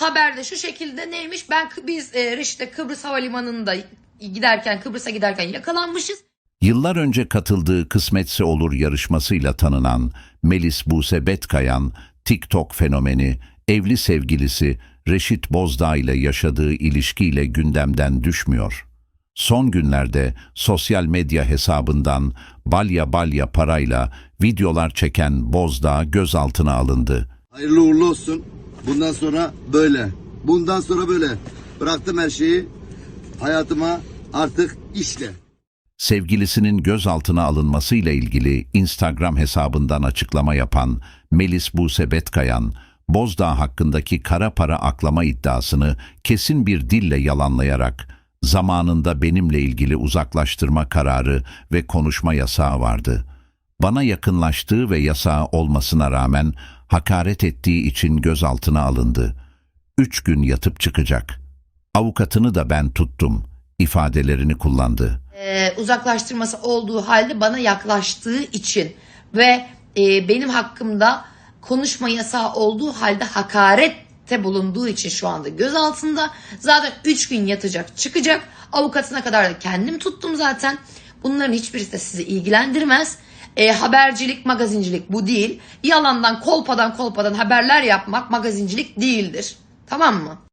Haberde şu şekilde neymiş? Ben biz e, Reşit'te Kıbrıs Havalimanı'nda giderken Kıbrıs'a giderken yakalanmışız. Yıllar önce katıldığı Kısmetse Olur yarışmasıyla tanınan Melis Buse Betkayan, TikTok fenomeni, evli sevgilisi Reşit Bozdağ ile yaşadığı ilişkiyle gündemden düşmüyor. Son günlerde sosyal medya hesabından balya balya parayla videolar çeken Bozdağ gözaltına alındı. Hayırlı uğurlu olsun. Bundan sonra böyle. Bundan sonra böyle. Bıraktım her şeyi. Hayatıma artık işle. Sevgilisinin gözaltına alınmasıyla ilgili Instagram hesabından açıklama yapan Melis Buse Betkayan, Bozdağ hakkındaki kara para aklama iddiasını kesin bir dille yalanlayarak zamanında benimle ilgili uzaklaştırma kararı ve konuşma yasağı vardı. Bana yakınlaştığı ve yasağı olmasına rağmen hakaret ettiği için gözaltına alındı. Üç gün yatıp çıkacak. Avukatını da ben tuttum. ifadelerini kullandı. e, uzaklaştırması olduğu halde bana yaklaştığı için ve e, benim hakkımda konuşma yasağı olduğu halde hakarette bulunduğu için şu anda gözaltında. Zaten 3 gün yatacak çıkacak. Avukatına kadar da kendim tuttum zaten. Bunların hiçbirisi de sizi ilgilendirmez. E, habercilik, magazincilik bu değil. Yalandan, kolpadan kolpadan haberler yapmak magazincilik değildir. Tamam mı?